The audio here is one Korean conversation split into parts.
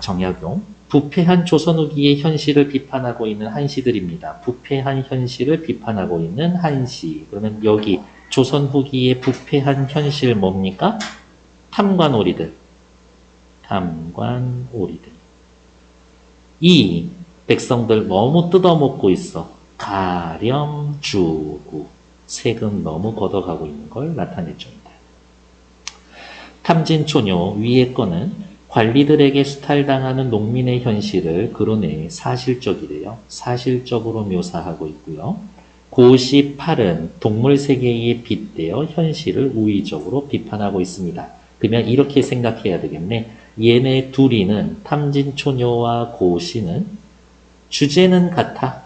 정약용. 부패한 조선 후기의 현실을 비판하고 있는 한시들입니다. 부패한 현실을 비판하고 있는 한시. 그러면 여기 조선 후기의 부패한 현실 뭡니까? 탐관오리들. 탐관오리들. 이 백성들 너무 뜯어먹고 있어. 가렴주구. 세금 너무 걷어가고 있는 걸 나타내줍니다. 탐진초뇨 위의 거는 관리들에게 수탈당하는 농민의 현실을 그러내 사실적이래요. 사실적으로 묘사하고 있고요. 고시 8은 동물 세계에 빗대어 현실을 우의적으로 비판하고 있습니다. 그러면 이렇게 생각해야 되겠네. 얘네 둘이는 탐진초뇨와 고시는 주제는 같아.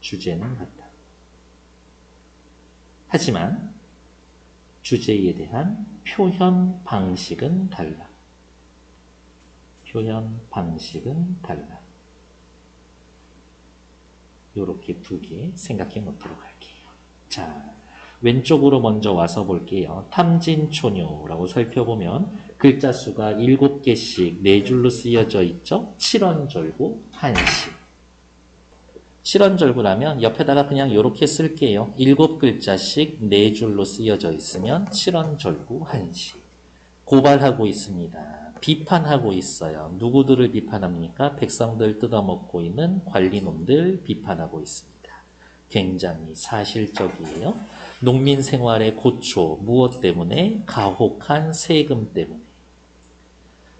주제는 같다. 하지만 주제에 대한 표현 방식은 달라. 표현 방식은 달라. 요렇게 두 개 생각해 놓도록 할게요. 자, 왼쪽으로 먼저 와서 볼게요. 탐진초뇨라고 살펴보면 글자 수가 7개씩 네 줄로 쓰여져 있죠? 칠원절구 한시. 칠원절구라면 옆에다가 그냥 이렇게 쓸게요. 일곱 글자씩 네 줄로 쓰여져 있으면 칠원절구 한시. 고발하고 있습니다. 비판하고 있어요. 누구들을 비판합니까? 백성들 뜯어먹고 있는 관리놈들 비판하고 있습니다. 굉장히 사실적이에요. 농민 생활의 고초, 무엇 때문에? 가혹한 세금 때문에.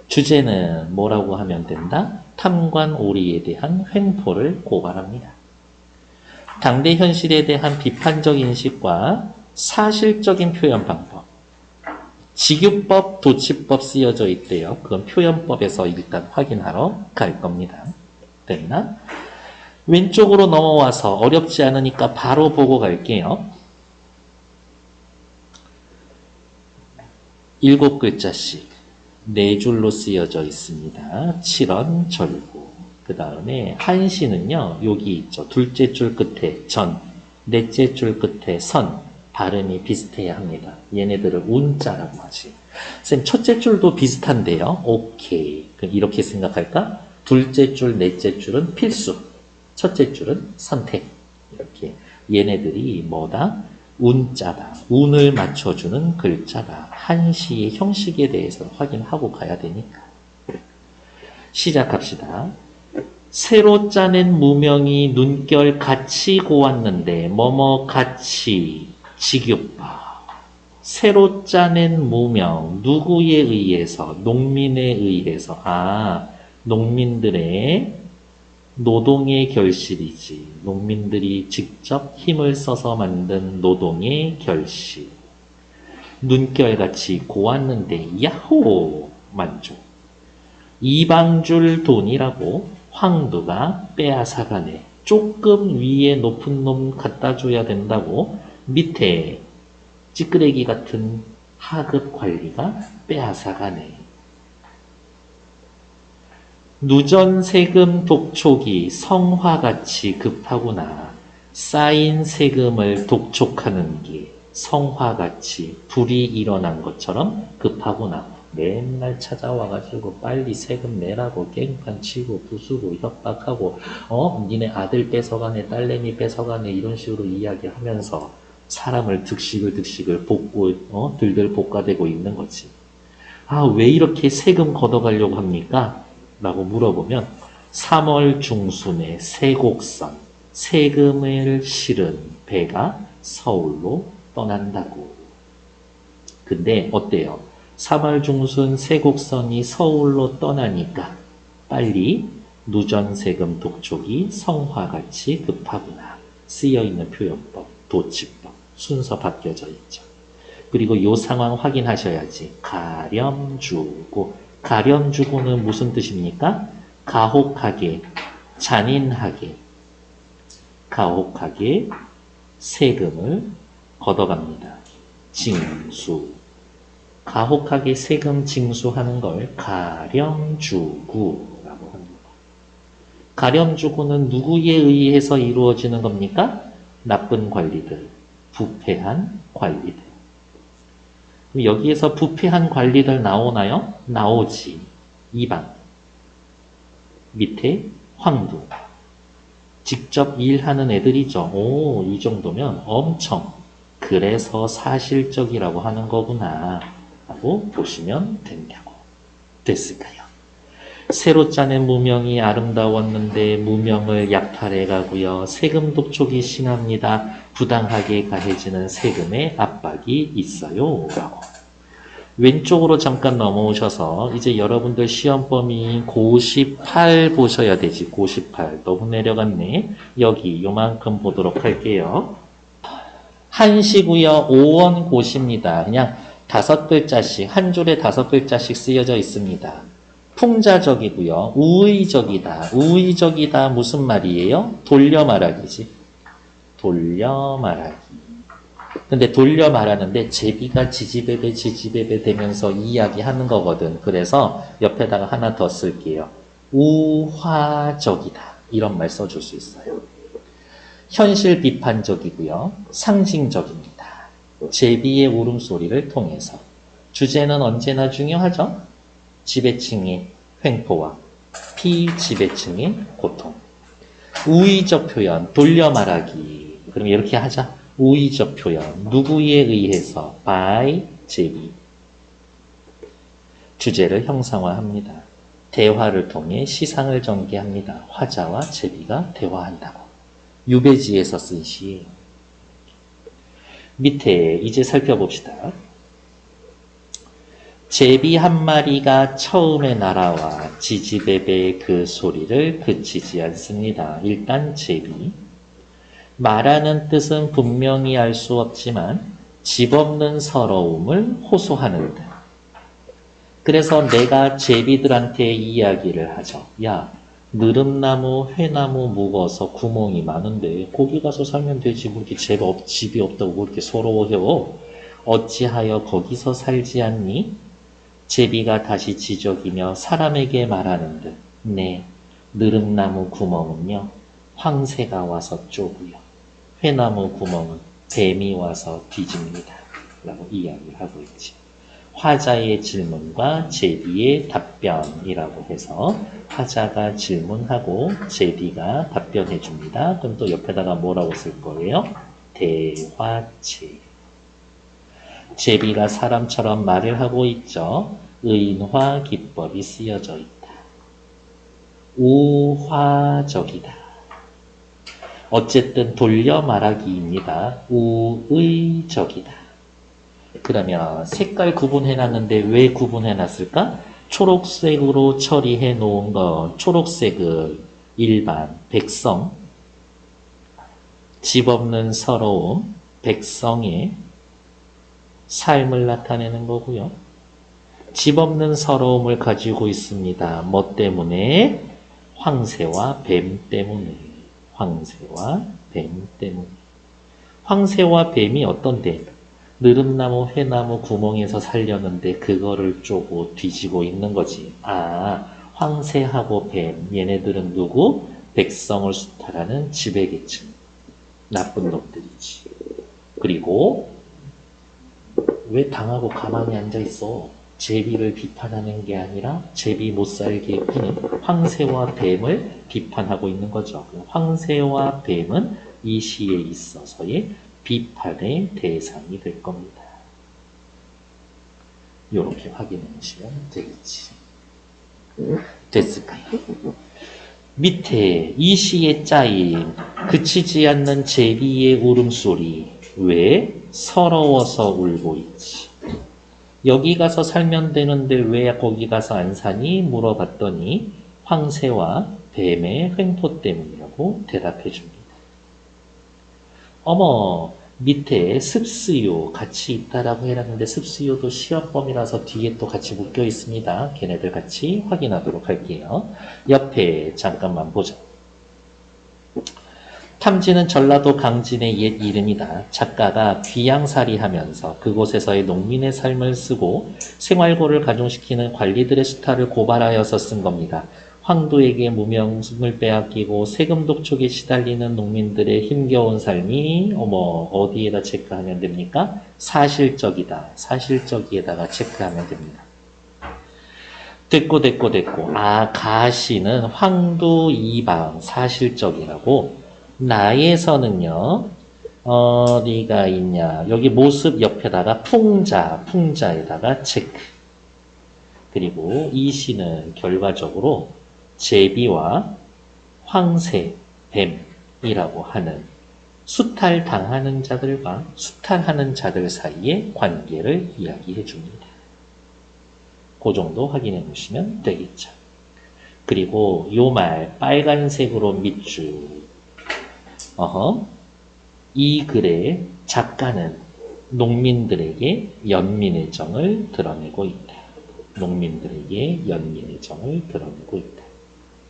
주제는 뭐라고 하면 된다? 탐관 오리에 대한 횡포를 고발합니다. 당대 현실에 대한 비판적 인식과 사실적인 표현 방법. 직유법, 도치법 쓰여져 있대요. 그건 표현법에서 일단 확인하러 갈 겁니다. 됐나? 왼쪽으로 넘어와서 어렵지 않으니까 바로 보고 갈게요. 일곱 글자씩 네 줄로 쓰여져 있습니다. 칠원 절구. 그 다음에 한시는요, 여기 있죠. 둘째 줄 끝에 전, 넷째 줄 끝에 선. 발음이 비슷해야 합니다. 얘네들을 운자라고 하지. 쌤, 첫째 줄도 비슷한데요. 오케이. 그럼 이렇게 생각할까? 둘째 줄, 넷째 줄은 필수. 첫째 줄은 선택. 이렇게. 얘네들이 뭐다? 운자다. 운을 맞춰주는 글자다. 한시의 형식에 대해서 확인하고 가야 되니까. 시작합시다. 새로 짜낸 무명이 눈결 같이 고왔는데 뭐뭐 같이 직유파. 새로 짜낸 무명 누구에 의해서 농민에 의해서 아 농민들의 노동의 결실이지. 농민들이 직접 힘을 써서 만든 노동의 결실. 눈결같이 고왔는데 야호 만족. 이방줄 돈이라고 황두가 빼앗아가네. 조금 위에 높은 놈 갖다 줘야 된다고 밑에 찌끄레기 같은 하급 관리가 빼앗아가네. 누전 세금 독촉이 성화같이 급하구나. 쌓인 세금을 독촉하는 게 성화같이 불이 일어난 것처럼 급하구나. 맨날 찾아와가지고 빨리 세금 내라고 깽판 치고 부수고 협박하고 어 니네 아들 뺏어가네 딸내미 뺏어가네 이런 식으로 이야기하면서 사람을 득식을 득식을 볶고 어 들들 볶아대고 있는 거지. 아 왜 이렇게 세금 걷어가려고 합니까? 라고 물어보면 3월 중순에 세곡선 세금을 실은 배가 서울로 떠난다고. 근데 어때요? 3월 중순 세곡선이 서울로 떠나니까 빨리 누전세금 독촉이 성화같이 급하구나. 쓰여있는 표현법, 도치법, 순서 바뀌어져 있죠. 그리고 요 상황 확인하셔야지. 가렴주고. 가렴주고는 무슨 뜻입니까? 가혹하게, 잔인하게, 가혹하게 세금을 걷어갑니다. 징수. 가혹하게 세금 징수하는 걸 가렴주구라고 합니다. 가렴주구는 누구에 의해서 이루어지는 겁니까? 나쁜 관리들, 부패한 관리들. 여기에서 부패한 관리들 나오나요? 나오지. 2번. 밑에 황두. 직접 일하는 애들이죠. 오, 이 정도면 엄청. 그래서 사실적이라고 하는 거구나. 하고 보시면 된다고. 됐을까요? 새로 짜낸 무명이 아름다웠는데 무명을 약탈해 가고요. 세금 독촉이 심합니다. 부당하게 가해지는 세금의 압박이 있어요. 라고. 왼쪽으로 잠깐 넘어오셔서 이제 여러분들 시험 범위 고18 보셔야 되지. 고18 너무 내려갔네. 여기 요만큼 보도록 할게요. 한시고요. 5원 고시입니다. 그냥 다섯 글자씩 한 줄에 다섯 글자씩 쓰여져 있습니다. 풍자적이고요. 우의적이다. 우의적이다 무슨 말이에요? 돌려 말하기지. 돌려 말하기. 근데 돌려 말하는데 제비가 지지배배 지지배배 되면서 이야기하는 거거든. 그래서 옆에다가 하나 더 쓸게요. 우화적이다. 이런 말 써줄 수 있어요. 현실 비판적이고요. 상징적입니다. 제비의 울음소리를 통해서. 주제는 언제나 중요하죠? 지배층의 횡포와 피지배층의 고통. 우의적 표현, 돌려 말하기. 그럼 이렇게 하자. 우의적 표현. 누구에 의해서? by 제비. 주제를 형상화합니다. 대화를 통해 시상을 전개합니다. 화자와 제비가 대화한다고. 유배지에서 쓴 시. 밑에 이제 살펴봅시다. 제비 한 마리가 처음에 날아와 지지배배 그 소리를 그치지 않습니다. 일단 제비. 말하는 뜻은 분명히 알 수 없지만 집 없는 서러움을 호소하는 듯. 그래서 내가 제비들한테 이야기를 하죠. 야, 느릅나무, 회나무 묵어서 구멍이 많은데 거기 가서 살면 되지. 뭐 이렇게 집, 없, 집이 없다고 뭐 이렇게 서러워해요. 어찌하여 거기서 살지 않니? 제비가 다시 지적이며 사람에게 말하는 듯. 네, 느릅나무 구멍은요. 황새가 와서 쪼고요. 회나무 구멍은 뱀이 와서 뒤집니다. 라고 이야기를 하고 있지. 화자의 질문과 제비의 답변이라고 해서 화자가 질문하고 제비가 답변해 줍니다. 그럼 또 옆에다가 뭐라고 쓸 거예요? 대화체. 제비가 사람처럼 말을 하고 있죠. 의인화 기법이 쓰여져 있다. 우화적이다. 어쨌든 돌려 말하기입니다. 우의적이다. 그러면 색깔 구분해 놨는데 왜 구분해 놨을까? 초록색으로 처리해 놓은 거 초록색은 일반 백성 집 없는 서러움 백성의 삶을 나타내는 거고요. 집 없는 서러움을 가지고 있습니다. 뭐 때문에? 황새와 뱀 때문에. 황새와 뱀 때문에. 황새와 뱀이 어떤 데? 느릅나무, 회나무 구멍에서 살려는데 그거를 쪼고 뒤지고 있는 거지. 아, 황새하고 뱀, 얘네들은 누구? 백성을 수탈하는 지배계층. 나쁜 놈들이지. 그리고 왜 당하고 가만히 앉아 있어? 제비를 비판하는 게 아니라 제비 못 살게 피는 황새와 뱀을 비판하고 있는 거죠. 황새와 뱀은 이 시에 있어서의 비판의 대상이 될 겁니다. 이렇게 확인해 보시면 되겠지. 됐을까요? 밑에 이 시의 짜임, 그치지 않는 제비의 울음소리, 왜 서러워서 울고 있지? 여기 가서 살면 되는데 왜 거기 가서 안 사니? 물어봤더니 황새와 뱀의 횡포 때문이라고 대답해 줍니다. 어머, 밑에 습수요 같이 있다라고 해놨는데 습수요도 시험범이라서 뒤에 또 같이 묶여 있습니다. 걔네들 같이 확인하도록 할게요. 옆에 잠깐만 보자. 탐지는 전라도 강진의 옛 이름이다. 작가가 귀양살이 하면서 그곳에서의 농민의 삶을 쓰고 생활고를 가중시키는 관리들의 수탈을 고발하여서 쓴 겁니다. 황도에게 무명을 빼앗기고 세금 독촉에 시달리는 농민들의 힘겨운 삶이 어머 어디에다 체크하면 됩니까? 사실적이다. 사실적이에다가 체크하면 됩니다. 됐고 됐고 됐고 아 가시는 황도 이방 사실적이라고 나에서는요 어디가 있냐 여기 모습 옆에다가 풍자 풍자에다가 체크 그리고 이 시는 결과적으로 제비와 황새 뱀이라고 하는 수탈 당하는 자들과 수탈하는 자들 사이의 관계를 이야기해 줍니다. 그 정도 확인해 보시면 되겠죠. 그리고 요 말 빨간색으로 밑줄 어허 이 글의 작가는 농민들에게 연민의 정을 드러내고 있다. 농민들에게 연민의 정을 드러내고 있다.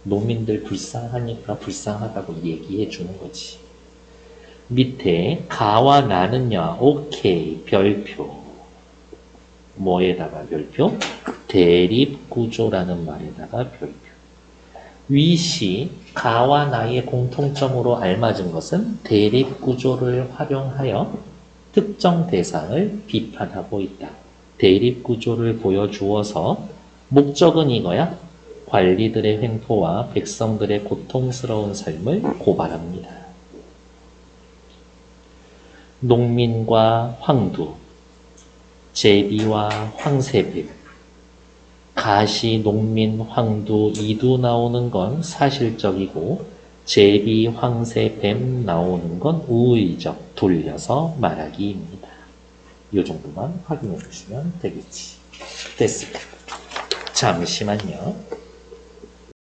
농민들 불쌍하니까 불쌍하다고 얘기해 주는 거지. 밑에 가와 나는요. 오케이 별표 뭐에다가 별표? 대립구조라는 말에다가 별표. 위시 가와 나의 공통점으로 알맞은 것은 대립구조를 활용하여 특정 대상을 비판하고 있다. 대립구조를 보여주어서 목적은 이거야. 관리들의 횡포와 백성들의 고통스러운 삶을 고발합니다. 농민과 황두, 제비와 황새뱀, 가시, 농민, 황두, 이두 나오는 건 사실적이고 제비, 황새, 뱀 나오는 건 우의적, 돌려서 말하기입니다. 이 정도만 확인해 주시면 되겠지. 됐습니다. 잠시만요.